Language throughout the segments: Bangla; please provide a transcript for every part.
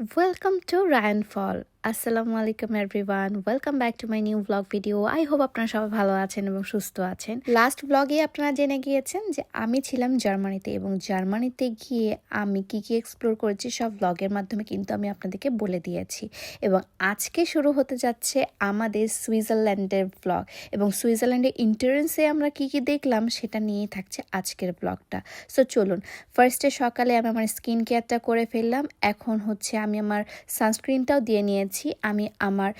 ওয়েলকাম টু রায়ন ফল আসসালামু আলাইকুম everyone welcome back to my new vlog video I hope আপনারা সবাই ভালো আছেন এবং সুস্থ আছেন। লাস্ট ব্লগে আপনারা জেনে গিয়েছেন যে আমি ছিলাম জার্মানিতে এবং জার্মানিতে গিয়ে আমি কি কি এক্সপ্লোর করেছি সব ব্লগের মাধ্যমে কিন্তু আমি আপনাদেরকে বলে দিয়েছি। এবং আজকে শুরু হতে যাচ্ছে আমাদের সুইজারল্যান্ডের ব্লগ এবং সুইজারল্যান্ডের ইন্টারেন্সে আমরা কি কি দেখলাম সেটা নিয়েই থাকছে আজকের ব্লগটা সো চলুন ফার্স্টে সকালে আমি আমার স্কিন কেয়ারটা করে ফেললাম। এখন হচ্ছে আমি আমার সানস্ক্রিনটাও দিয়ে নিয়েছি আমি আমার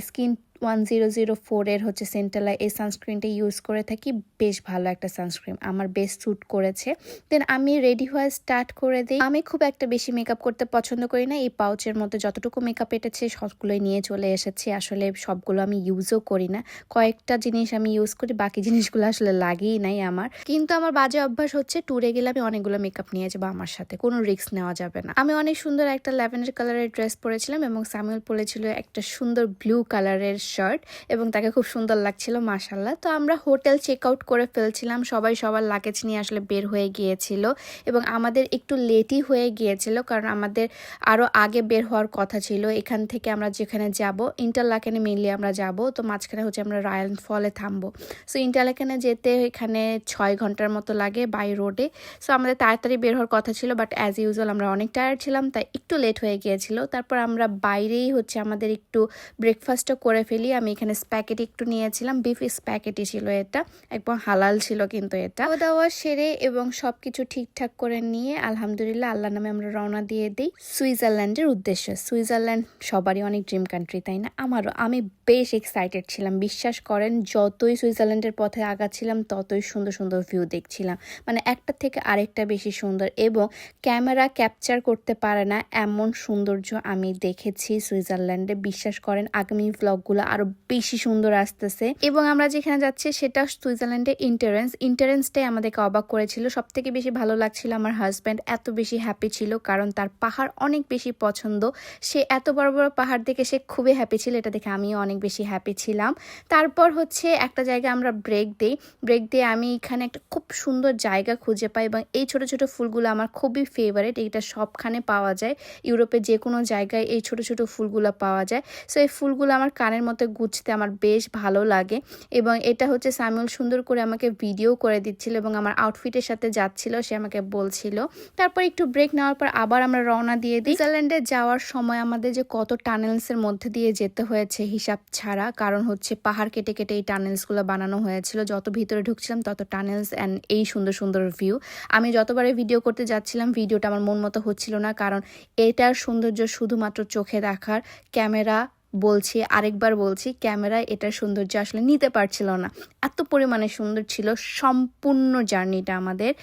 স্কিন ওয়ান জিরো জিরো ফোরের হচ্ছে সেন্টালা এই সানস্ক্রিনটা ইউজ করে থাকি। বেশ ভালো একটা সানস্ক্রিন আমার বেশ স্যুট করেছে। দেন আমি রেডি হয়ে স্টার্ট করে দিই। আমি খুব একটা বেশি মেকআপ করতে পছন্দ করি না। এই পাউচের মধ্যে যতটুকু মেকআপ এটেছে, সবগুলোই নিয়ে চলে এসেছি। আসলে সবগুলো আমি ইউজও করি না। কয়েকটা জিনিস আমি ইউজ করি, বাকি জিনিসগুলো আসলে লাগেই নাই আমার। কিন্তু আমার বাজে অভ্যাস হচ্ছে ট্যুরে গেলে আমি অনেকগুলো মেকআপ নিয়ে যাব আমার সাথে। কোনো রিস্ক নেওয়া যাবে না। আমি অনেক সুন্দর একটা ল্যাভেন্ডার কালারের ড্রেস পরেছিলাম এবং সামিউল পরেছিল একটা সুন্দর ব্লু কালারের শার্ট এবং তাকে খুব সুন্দর লাগছিল মাসাল্লাহ তো আমরা হোটেল চেক আউট করে ফেলছিলাম, সবাই সবার লাগেজ নিয়ে আসলে বের হয়ে গিয়েছিল এবং আমাদের একটু লেটই হয়ে গিয়েছিল কারণ আমাদের আরও আগে বের হওয়ার কথা ছিল। এখান থেকে আমরা যেখানে যাব ইন্টারলাকেনে মেনলি আমরা যাব, তো মাঝখানে হচ্ছে আমরা রায়াল ফলে থামবো। সো ইন্টারলাকেনে যেতে এখানে ছয় ঘণ্টার মতো লাগে বাই রোডে সো আমাদের তাড়াতাড়ি বের হওয়ার কথা ছিল বাট অ্যাজ ইউজুয়াল আমরা অনেক টায়ার্ড ছিলাম, তাই একটু লেট হয়ে গিয়েছিল। তারপর আমরা বাইরেই হচ্ছে আমাদের একটু ব্রেকফাস্টও করে ফেলি। আমি এখানে স্প্যাকেটি একটু নিয়েছিলাম। বিফ স্প্যাকেটি ছিল এটা। একদম হালাল ছিল কিন্তু এটা। খাওয়া দাওয়া সেরে এবং সব কিছু ঠিকঠাক করে নিয়ে আলহামদুলিল্লাহ আল্লাহ নামে আমরা রওনা দিয়ে দিই। সুইজারল্যান্ডের উদ্দেশ্যে। সুইজারল্যান্ড সবারই অনেক ড্রিম কান্ট্রি তাই না? আমারও। আমি বেশ এক্সাইটেড ছিলাম। বিশ্বাস করেন, যতই সুইজারল্যান্ডের পথে আগাচ্ছিলাম, ততই সুন্দর সুন্দর ভিউ দেখছিলাম। মানে একটা থেকে আরেকটা বেশি সুন্দর এবং ক্যামেরা ক্যাপচার করতে পারে না এমন সৌন্দর্য আমি দেখেছি সুইজারল্যান্ডে। বিশ্বাস করেন, আগামী ব্লগগুলো আরও বেশি সুন্দর আসতেছে। এবং আমরা যেখানে যাচ্ছি সেটা সুইজারল্যান্ডের ইন্টারেন্স ইন্টারেন্সটাই আমাদেরকে অবাক করেছিল। সব থেকে বেশি ভালো লাগছিল আমার হাজব্যান্ড এত বেশি হ্যাপি ছিল কারণ তার পাহাড় অনেক বেশি পছন্দ। সে এত বড় বড় পাহাড় দেখে সে খুবই হ্যাপি ছিল, এটা দেখে আমিও অনেক বেশি হ্যাপি ছিলাম। তারপর হচ্ছে একটা জায়গায় আমরা ব্রেক দিই। ব্রেক দিয়ে আমি এখানে একটা খুব সুন্দর জায়গা খুঁজে পাই এবং এই ছোট ছোট ফুলগুলো আমার খুবই ফেভারেট এইটা সবখানে পাওয়া যায়। ইউরোপে যে কোনো জায়গায় এই ছোট ছোট ফুলগুলো পাওয়া যায়। সো এই ফুলগুলো আমার কানের মতো গুছতে আমার বেশ ভালো লাগে এবং এটা হচ্ছে সামিউল সুন্দর করে আমাকে ভিডিও করে দিচ্ছিল এবং আমার আউটফিটের সাথে যাচ্ছিল, সে আমাকে বলছিল। তারপর একটু ব্রেক নেওয়ার পর আবার আমরা রওনা দিয়ে দিই। সুইজারল্যান্ডে যাওয়ার সময় আমাদের যে কত টানেলসের মধ্যে দিয়ে যেতে হয়েছে হিসাব ছাড়া, কারণ হচ্ছে পাহাড় কেটে কেটে এই টানেলসগুলো বানানো হয়েছিল। যত ভিতরে ঢুকছিলাম তত টানেলস অ্যান্ড এই সুন্দর সুন্দর ভিউ আমি যতবারে ভিডিও করতে যাচ্ছিলাম ভিডিওটা আমার মন মতো হচ্ছিল না, কারণ এটার সৌন্দর্য শুধুমাত্র চোখে দেখার ক্যামেরা বলছি, আরেকবার বলছি, ক্যামেরায় এটার সৌন্দর্য আসলে নিতে পারছিল না। এত পরিমাণে সুন্দর ছিল সম্পূর্ণ জার্নিটা আমাদের।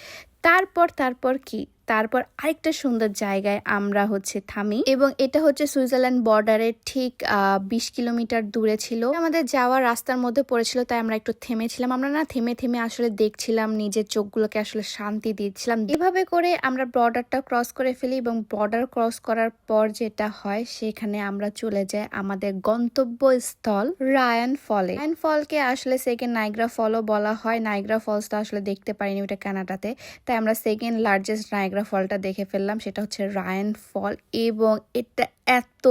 তারপর তারপর কি? তারপর আরেকটা সুন্দর জায়গায় আমরা হচ্ছে থামি। এবং এটা হচ্ছে সুইজারল্যান্ড বর্ডারের ঠিক বিশ কিলোমিটার দূরে ছিল। আমাদের যাওয়ার রাস্তার মধ্যে পড়েছিল, তাই আমরা একটু থেমেছিলাম। আমরা না থেমে থেমে আসলে দেখছিলাম, নিজের চোখগুলোকে আসলে শান্তি দিচ্ছিলাম। এভাবে করে আমরা বর্ডারটা ক্রস করে ফেলি এবং বর্ডার ক্রস করার পর যেটা হয়, সেখানে আমরা চলে যাই আমাদের গন্তব্যস্থল রায়ান ফলে। রায়ান ফলকে আসলে সেকেন্ড নাইগ্রা ফলও বলা হয়। নাইগ্রা ফলস তো আসলে দেখতে পারিনি ওটা কানাডাতে। তাই আমরা সেকেন্ড লার্জেস্ট নাইগ্রা নায়াগ্রা ফলটা দেখে ফেললাম সেটা হচ্ছে রায়ন ফল এবং এটা এত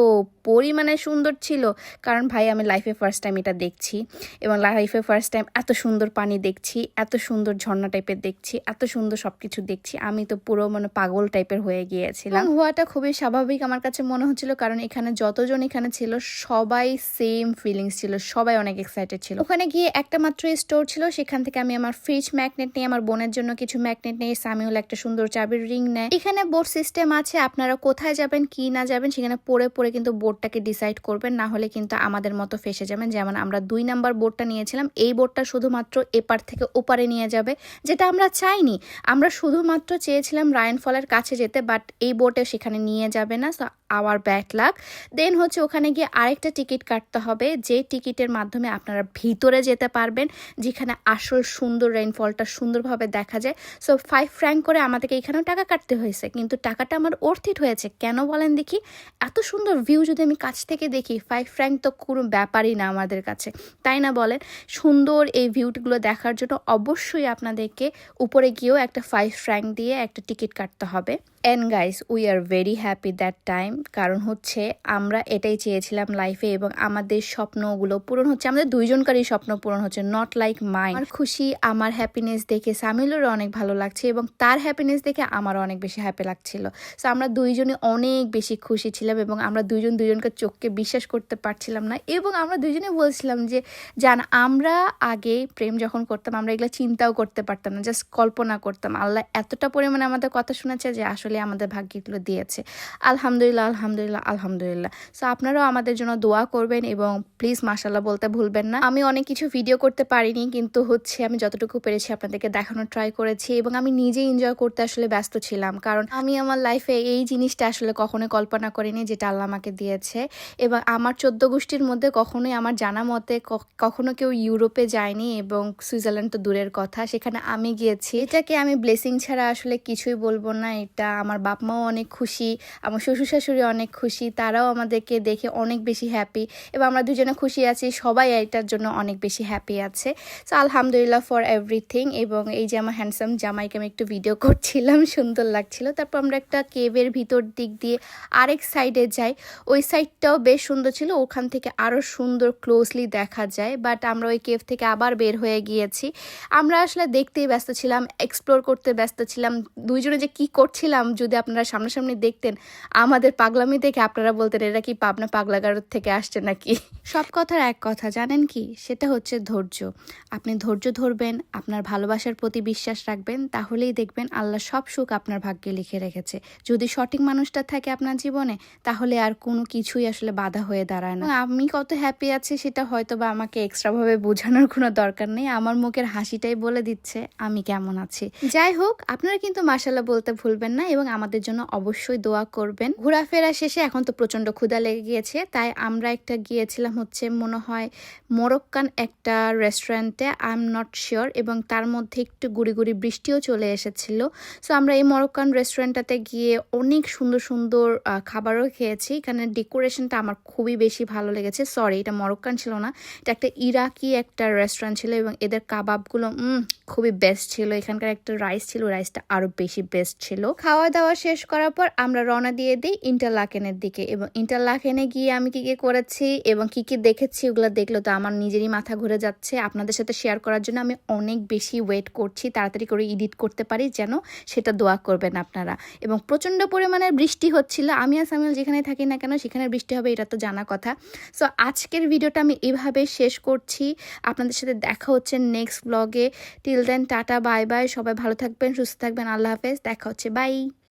পরিমাণে সুন্দর ছিল। কারণ ভাই, আমি লাইফে ফার্স্ট টাইম এটা দেখছি এবং লাইফে ফার্স্ট টাইম এত সুন্দর পানি দেখছি, এত সুন্দর ঝর্ণা টাইপের দেখছি, এত সুন্দর সব কিছু দেখছি। আমি তো পুরো মানে পাগল টাইপের হয়ে গিয়েছিলাম। হওয়াটা খুবই স্বাভাবিক আমার কাছে মনে হচ্ছিল, কারণ এখানে যতজন এখানে ছিল, সবাই সেম ফিলিংস ছিল, সবাই অনেক এক্সাইটেড ছিল। ওখানে গিয়ে একটা মাত্র স্টোর ছিল, সেখান থেকে আমি আমার ফ্রিজ ম্যাগনেট নিয়ে, আমার বোনের জন্য কিছু ম্যাগনেট নিয়ে, সামিউল একটা সুন্দর চাবির রিং নেয়। এখানে বোর্ড সিস্টেম আছে, আপনারা কোথায় যাবেন, কি না যাবেন, সেখানে পরে পরে কিন্তু বোর্ডটাকে ডিসাইড করবেন, না হলে কিন্তু আমাদের মতো ফেসে যাবেন। যেমন আমরা দুই নাম্বার বোর্ডটা নিয়েছিলাম, এই বোর্ডটা শুধুমাত্র এপার থেকে ওপারে নিয়ে যাবে, যেটা আমরা চাইনি। আমরা শুধুমাত্র চেয়েছিলাম রায়ন ফলের কাছে যেতে বাট এই বোর্ডে সেখানে নিয়ে যাবে না আওয়ার ব্যাক লাক দেন হচ্ছে ওখানে গিয়ে আরেকটা টিকিট কাটতে হবে, যে টিকিটের মাধ্যমে আপনারা ভিতরে যেতে পারবেন, যেখানে আসল সুন্দর রেইনফলটা সুন্দরভাবে দেখা যায়। সো ফাইভ ফ্র্যাঙ্ক করে আমাদেরকে এখানেও টাকা কাটতে হয়েছে, কিন্তু টাকাটা আমার অর্থিত হয়েছে। কেন বলেন দেখি? এত সুন্দর ভিউ যদি আমি কাছ থেকে দেখি ফাইভ ফ্র্যাঙ্ক তো কোনো ব্যাপারই না আমাদের কাছে। তাই না বলেন? সুন্দর এই ভিউগুলো দেখার জন্য অবশ্যই আপনাদেরকে উপরে গিয়েও একটা ফাইভ ফ্র্যাঙ্ক দিয়ে একটা টিকিট কাটতে হবে। And guys we are very happy that time কারণ হচ্ছে আমরা এটাই চেয়েছিলাম লাইফে এবং আমাদের স্বপ্নগুলো পূরণ হচ্ছে। আমাদের দুইজনকারই স্বপ্ন পূরণ হচ্ছে নট লাইক মাই আমার খুশি, আমার হ্যাপিনেস দেখে সামিলেরও অনেক ভালো লাগছে এবং তার হ্যাপিনেস দেখে আমারও অনেক বেশি হ্যাপি লাগছিল। সো আমরা দুইজনে অনেক বেশি খুশি ছিলাম এবং আমরা দুইজন দুইজনকে চোখকে বিশ্বাস করতে পারছিলাম না এবং আমরা দুইজনে বলছিলাম যে, জান, আমরা আগে প্রেম যখন করতাম, আমরা এগুলো চিন্তাও করতে পারতাম না জাস্ট কল্পনা করতাম। আল্লাহ এতটা পরিমাণে আমাদের কথা শুনেছে যে আসলে আমাদের ভাগ্যগুলো দিয়েছে। আলহামদুলিল্লাহ আলহামদুলিল্লাহ আলহামদুলিল্লাহ। সো আপনারাও আমাদের জন্য দোয়া করবেন এবং প্লিজ মাসাল্লাহ বলতে ভুলবেন না। আমি অনেক কিছু ভিডিও করতে পারিনি, কিন্তু হচ্ছে আমি যতটুকু পেরেছি আপনাদেরকে দেখানোর ট্রাই করেছি এবং আমি নিজে এনজয় করতে আসলে ব্যস্ত ছিলাম। কারণ আমি আমার লাইফে এই জিনিসটা আসলে কখনোই কল্পনা করিনি যেটা আল্লাহ আমাকে দিয়েছে। এবং আমার চোদ্দ গোষ্ঠীর মধ্যে কখনোই আমার জানা মতে কখনো কেউ ইউরোপে যায়নি এবং সুইজারল্যান্ড তো দূরের কথা, সেখানে আমি গিয়েছি। এটাকে আমি ব্লেসিং ছাড়া আসলে কিছুই বলব না, এটা আমার বাপ মাও অনেক খুশি, আমার শ্বশুর শাশুড়ি অনেক খুশি, তারাও আমাদেরকে দেখে অনেক বেশি হ্যাপি এবং আমরা দুজনে খুশি আছি, সবাই এটার জন্য অনেক বেশি হ্যাপি আছে। সো আলহামদুলিল্লাহ ফর এভরিথিং এবং এই যে আমার হ্যান্ডসাম জামাইকে আমি একটু ভিডিও করছিলাম, সুন্দর লাগছিল। তারপর আমরা একটা কেভের ভিতর দিক দিয়ে আরেক সাইডে যাই, ওই সাইডটাও বেশ সুন্দর ছিল, ওখান থেকে আরও সুন্দর ক্লোজলি দেখা যায় বাট আমরা ওই কেভ থেকে আবার বের হয়ে গিয়েছি। আমরা আসলে দেখতেই ব্যস্ত ছিলাম এক্সপ্লোর করতে ব্যস্ত ছিলাম, দুইজনে যে কি করছিলাম যদি আপনারা সামনাসামনি দেখতেন, আমাদের পাগলামি দেখে আপনারা বলতেন, এরা কি পাবনা পাগলাগারোর থেকে আসছে নাকি? সব কথার এক কথা, জানেন কি? সেটা হচ্ছে ধৈর্য। আপনি ধৈর্য ধরবেন, আপনার ভালোবাসার প্রতি বিশ্বাস রাখবেন, তাহলেই দেখবেন আল্লাহ সব সুখ আপনার ভাগ্যে লিখে রেখেছে। যদি সঠিক মানুষটা থাকে আপনার জীবনে, তাহলে আর কোনো কিছুই আসলে বাধা হয়ে দাঁড়ায় না। আমি কত হ্যাপি আছি, সেটা হয়তো বা আমাকে এক্সট্রাভাবে বোঝানোর কোনো দরকার নেই। আমার মুখের হাসিটাই বলে দিচ্ছে, আমি কেমন আছি। যাই হোক, আপনারা কিন্তু মাসাল্লাহ বলতে ভুলবেন না এবং আমাদের জন্য অবশ্যই দোয়া করবেন। ঘোরাফেরা শেষে এখন তো প্রচণ্ড ক্ষুধা লেগে গিয়েছে, তাই আমরা একটা গিয়েছিলাম হচ্ছে মনে হয় মোরক্কান একটা রেস্টুরেন্টে আই এম নট শিওর এবং তার মধ্যে একটু গুড়ি গুড়ি বৃষ্টিও চলে এসেছিল। সো আমরা এই মরক্কান রেস্টুরেন্টটাতে গিয়ে অনেক সুন্দর সুন্দর খাবারও খেয়েছি। এখানে ডেকোরেশনটা আমার খুবই বেশি ভালো লেগেছে। সরি এটা মরক্কান ছিল না, এটা একটা ইরাকি একটা রেস্টুরেন্ট ছিল এবং এদের কাবাবগুলো খুবই বেস্ট ছিল। এখানকার একটা রাইস ছিল রাইসটা আরও বেশি বেস্ট ছিল। খাওয়া দাওয়া শেষ করার পর আমরা রওনা দিয়ে দিই ইন্টারলাকেনের দিকে এবং ইন্টারলাকেনে গিয়ে আমি কি কি করেছি এবং কি কি দেখেছি ওগুলো দেখল তো আমার নিজেরই মাথা ঘুরে যাচ্ছে। আপনাদের সাথে শেয়ার করার জন্য আমি অনেক বেশি ওয়েট করছি, তাড়াতাড়ি করে এডিট করতে পারি যেন সেটা দোয়া করবেন আপনারা। এবং প্রচণ্ড পরিমাণের বৃষ্টি হচ্ছিল, আমি আর সামিল যেখানে থাকি না কেন সেখানে বৃষ্টি হবে এটা তো জানা কথা। সো আজকের ভিডিওটা আমি এভাবে শেষ করছি। আপনাদের সাথে দেখা হচ্ছে নেক্সট ব্লগে till then tata bye bye সবাই ভালো থাকবেন, সুস্থ থাকবেন। আল্লাহ হাফেজ, দেখা হচ্ছে বাই